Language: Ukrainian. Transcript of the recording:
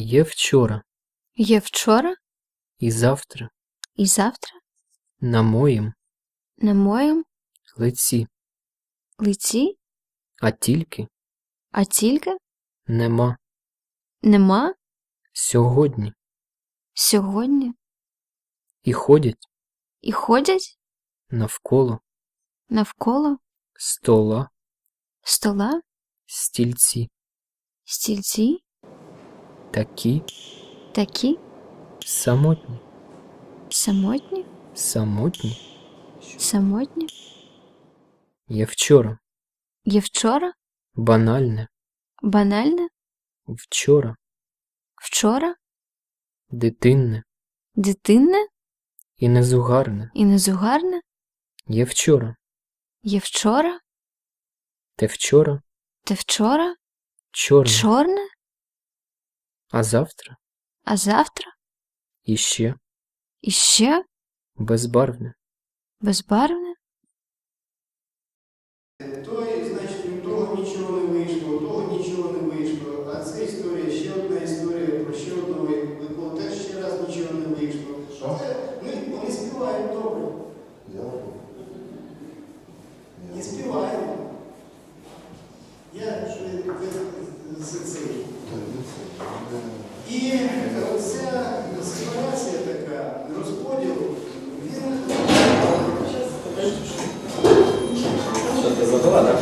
Є вчора. Є вчора? І завтра. І завтра? На моїм. На моєму лиці, лиці, а тільки? А тільки? Нема. Нема? Сьогодні. Сьогодні? І ходять. І ходять? Навколо. Навколо? Стола. Стола? Стільці, стільці такі? Такі? Самотні, самотні, самотні. самотні. Є вчора. Є вчора? Банальне, банальне, вчора. Вчора? Дитинне. Дитинне? І незугарне. і незугарне. Є вчора, Є вчора? Те вчора. Те вчора? Чорне, чорне, а завтра а завтра іще іще безбарвне. безбарвне. Той, значить, у того нічого не вийшло, у того нічого не вийшло. А це історія, ще одна історія про ще одного, якого теж ще раз нічого не вийшло. Це, ну, вони співають добре. І співаємо. Я ж ви- з цей. І оця ситуація така, розподіл, він Що ти задала, так?